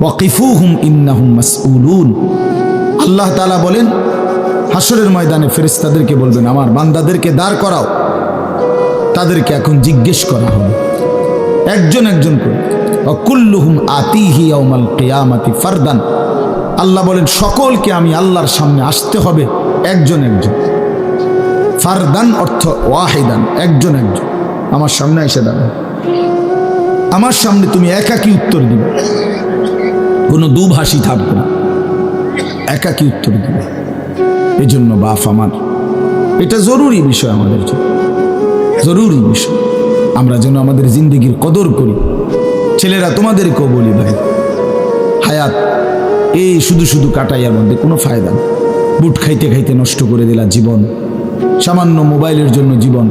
ওয়াকিফুহুম ইন্নাহুম মাসউলুন। আল্লাহ তাআলা বলেন হাসরের ময়দানে ফেরেশতাদেরকে বলবেন, আমার বান্দাদেরকে দাঁড় করাও। তাদেরকে এখন জিজ্ঞেস করা হবে। একজন একজন করে অকুল্লুহুম আতিহি ইয়াউমাল কিয়ামাতি ফারদান। আল্লাহ বলেন, সকলকে আমি আল্লাহর সামনে আসতে হবে একজন একজন। ফারদান অর্থ ওয়াহিদান, একজন একজন। আমার সামনে এসে দাঁড়ান আমার সামনে তুমি একাকি উত্তর দিবে। কোনো দুভাষী থাকবে না। একাকি উত্তর দিবে। এই জন্য বাপ আমার, এটা জরুরি বিষয় আমাদের জন্য। জরুরি বিষয়। আমরা যেন আমাদের জিন্দগির কদর করি। ছেলেরা তোমাদেরকেও বলি ভাই, হায়াত এই শুধু শুধু কাটাইয়ার মধ্যে কোনো ফায়দা নেই। বুট খাইতে খাইতে নষ্ট করে দিলা জীবন। সামান্য মোবাইলের জন্য জীবন।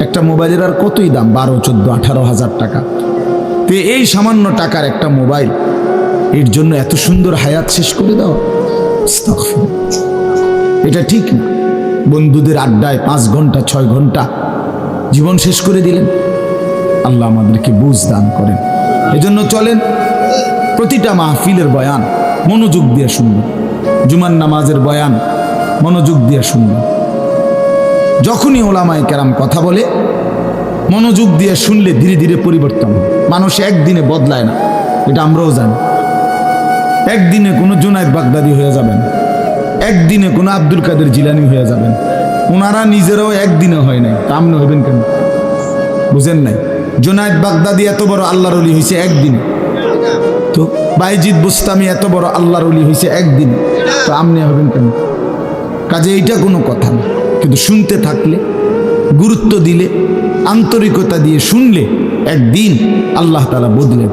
একটা মোবাইলের আর কতই দাম? বারো, চোদ্দ, আঠারো হাজার টাকা। তো এই সামান্য টাকার একটা মোবাইল এর জন্য এত সুন্দর হায়াত শেষ করে দাও। এটা ঠিক বন্ধুদের আড্ডায় পাঁচ ঘণ্টা, ছয় ঘণ্টা জীবন শেষ করে দিলেন। আল্লাহ আমাদেরকে বুঝ দান করেন। এজন্য চলেন, প্রতিটা মাহফিলের বয়ান মনোযোগ দিয়ে শুনবেন জুমান নামাজের বয়ান মনোযোগ দিয়ে শুনবেন যখনই ওলামায় কেরাম কথা বলে, মনোযোগ দিয়ে শুনলে ধীরে ধীরে পরিবর্তন মানুষ একদিনে বদলায় না। এটা আমরাও জানি। একদিনে কোনো জুনায়দ বাগদাদি হয়ে যাবেন। একদিনে কোনো আব্দুল কাদের জিলানি হয়ে যাবেন। ওনারা নিজেরাও একদিনে হয় নাই। তা আপনি হইবেন কেন? বুঝেন নাই? জুনায়দ বাগদাদি এত বড় আল্লাহর অলি হয়েছে একদিনে। তো বাইজিৎ বুস্তামি এত বড় আল্লাহর অলি হয়েছে একদিনে। তো আপনি হবেন কেন? কাজে এইটা কোনো কথা না। কিন্তু শুনতে থাকলে, গুরুত্ব দিলে, আন্তরিকতা দিয়ে শুনলে একদিন আল্লাহ তালা বদলে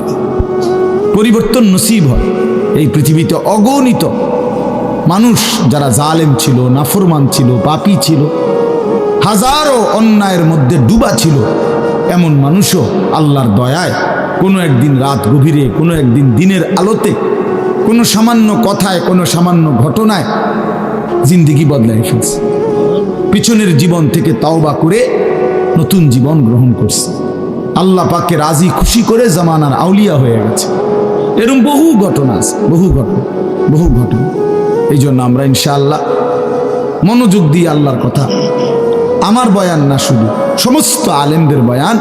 পরিবর্তন নসিব হয়। এই পৃথিবীতে অগণিত মানুষ যারা জালেম ছিল, নাফরমান ছিল, পাপি ছিল, হাজারো অন্যায়ের মধ্যে ডুবা ছিল, এমন মানুষও আল্লাহর দয়ায় কোনো একদিন রাত গভীরে, কোনো একদিন দিনের আলোতে, কোনো সামান্য কথায়, কোনো সামান্য ঘটনায় জিন্দিগি বদলায় ফেলছে। পিছনের জীবন থেকে তাওবা করে নতুন জীবন গ্রহণ করছে। আল্লাহ পাককে রাজি খুশি করে জামানার আউলিয়া হয়ে গেছে। এরকম বহু ঘটনা আছে বহু ঘটনা বহু ঘটনা। এই জন্য আমরা ইনশাআল্লাহ মনোযোগ দিয়ে আল্লাহর কথা আমার বয়ান না শুধু সমস্ত আলেমদের বয়ান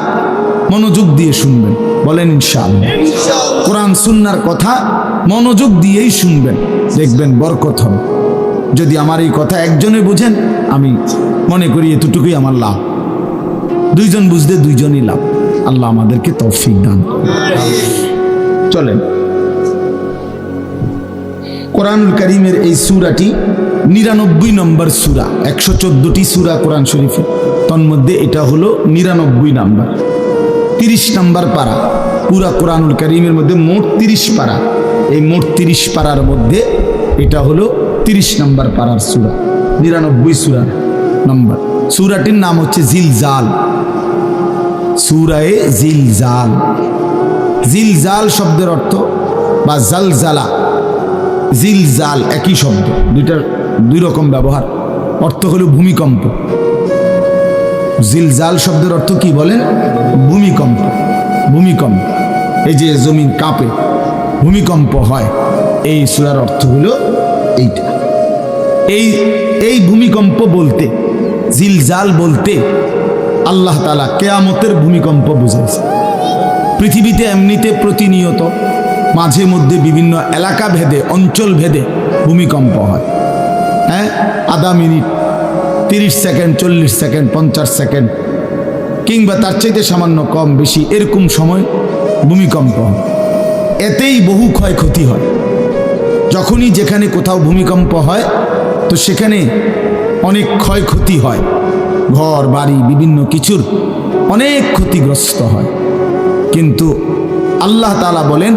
মনোযোগ দিয়ে শুনবেন বলেন ইনশাআল্লাহ। কোরআন সুন্নার কথা মনোযোগ দিয়েই শুনবেন দেখবেন বরকত হবে। যদি আমার এই কথা একজনে বোঝেন আমি মনে করি এতটুকুই আমার লাভ। দুইজন বুঝতে দুইজনই লাভ। আল্লাহ আমাদেরকে তৌফিক দান চলেন। কোরআনুল করিমের এই সুরাটি নিরানব্বই নম্বর সুরা, একশো চোদ্দটি সুরা কোরআন শরীফে। তন্মধ্যে এটা হলো নিরানব্বই নাম্বার। তিরিশ নম্বর পারা, পুরা কোরআনুল করিমের মধ্যে মোট তিরিশ পারা। এই মোট তিরিশ পারার মধ্যে এটা হলো তিরিশ নম্বর পারার সুরা, নিরানব্বই সুরা নম্বর। সুরাটির নাম হচ্ছে জিল জিলজাল। সুরায়ে জিলজাল। জিলজাল শব্দের অর্থ বা জালজালা। জিলজাল একই শব্দ। দুইটার দুই রকম ব্যবহার। অর্থ হলো ভূমিকম্প। জিলজাল শব্দের অর্থ কি বলেন? ভূমিকম্প। ভূমিকম্প। এই যে জমিন কাঁপে, ভূমিকম্প হয়, এই সুরার অর্থ হলো এইটা। এই এই ভূমিকম্প বলতে, জিলজাল বলতে আল্লাহ তালা কেয়ামতের ভূমিকম্প বুঝাইছে। পৃথিবীতে এমনিতে প্রতিনিয়ত মাঝে মধ্যে বিভিন্ন এলাকা ভেদে, অঞ্চল ভেদে ভূমিকম্প হয়। হ্যাঁ? আধা মিনিট, তিরিশ সেকেন্ড, চল্লিশ সেকেন্ড, পঞ্চাশ সেকেন্ড, কিংবা তার চাইতে সামান্য কম বেশি এরকম সময় ভূমিকম্প হয়। এতেই বহু ক্ষয়ক্ষতি হয়। যখনই যেখানে কোথাও ভূমিকম্প হয়, তো সেখানে অনেক ক্ষয়ক্ষতি হয়। ঘর, বাড়ি, বিভিন্ন কিছুর অনেক ক্ষতিগ্রস্ত হয়। কিন্তু আল্লাহ তালা বলেন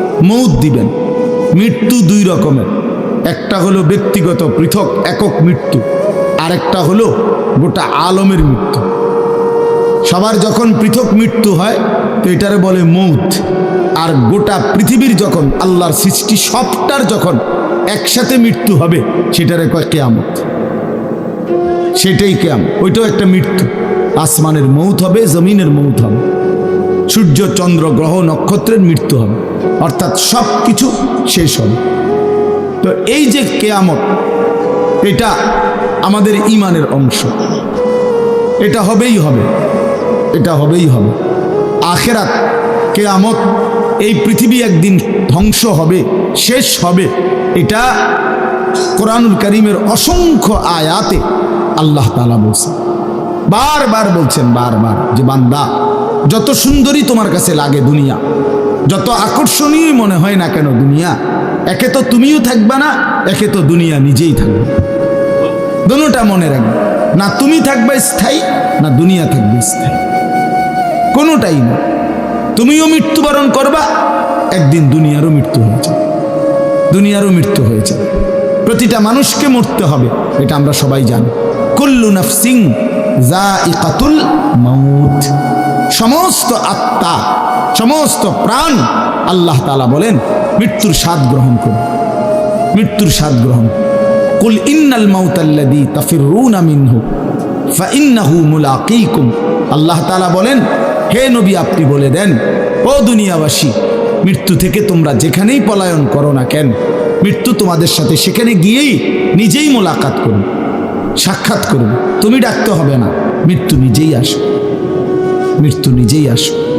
মৌত দিবেন। মৃত্যু দুই রকমের। একটা হলো ব্যক্তিগত পৃথক একক মৃত্যু, আরেকটা হলো গোটা আলমের মৃত্যু। সবার যখন পৃথক মৃত্যু হয়, তো এটারে বলে মৌত। আর গোটা পৃথিবীর যখন, আল্লাহর সৃষ্টি সবটার যখন একসাথে মৃত্যু হবে, সেটারে কয় কেয়ামত। সেটাই কেয়াম ওইটাও একটা মৃত্যু। আসমানের মৌত হবে, জমিনের মৌত হবে। সূর্য চন্দ্র গ্রহ নক্ষত্রের মৃত্যু হবে। অর্থাৎ সব কিছু শেষ হবে। তো এই যে কেয়ামত, এটা আমাদের ইমানের অংশ। এটা হবেই হবে। এটা হবেই হবে। আখেরাত কেয়ামত, এই পৃথিবী একদিন ধ্বংস হবে, শেষ হবে। এটা কোরআনুল করিমের অসংখ্য আয়াতে আল্লাহ তালা বলছেন। বারবার বলছেন, বারবার যে বান্দা যত সুন্দরী তোমার কাছে লাগে দুনিয়া, যত আকর্ষণীয় মনে হয় না কেন দুনিয়া, একে তো তুমিও থাকবা না, একে তো দুনিয়া নিজেই থাকবে। দোনোটা মনে রাখবে। না তুমি থাকবে স্থায়ী, না দুনিয়া থাকবে স্থায়ী। কোনোটাই না। তুমিও মৃত্যুবরণ করবা, একদিন দুনিয়ারও মৃত্যু হয়ে যাবে। দুনিয়ারও মৃত্যু হয়ে যাবে। প্রতিটা মানুষকে মরতে হবে, এটা আমরা সবাই জানি। কুল্লু নাফসিং যা ইকাতুল মাউত। সমস্ত আত্মা, সমস্ত প্রাণ আল্লাহ তালা বলেন, মৃত্যুর স্বাদ গ্রহণ করুন। মৃত্যুর স্বাদ গ্রহণ। কুল ইন্নাল মাউতাল্লাদি তাফিরুনা মিনহু ফাইন্নাহু মুলাকিকুম। আল্লাহ তাআলা বলেন, হে নবী আপনি বলে দেন, ও দুনিয়াবাসী, মৃত্যু থেকে তোমরা যেখানেই পলায়ন করো না কেন, মৃত্যু তোমাদের সাথে সেখানে গিয়েই নিজেই মোলাকাত করুন, সাক্ষাৎ করুন। তুমি ডাকতে হবে না, মৃত্যু নিজেই আসো মৃত্যু নিজেই আসো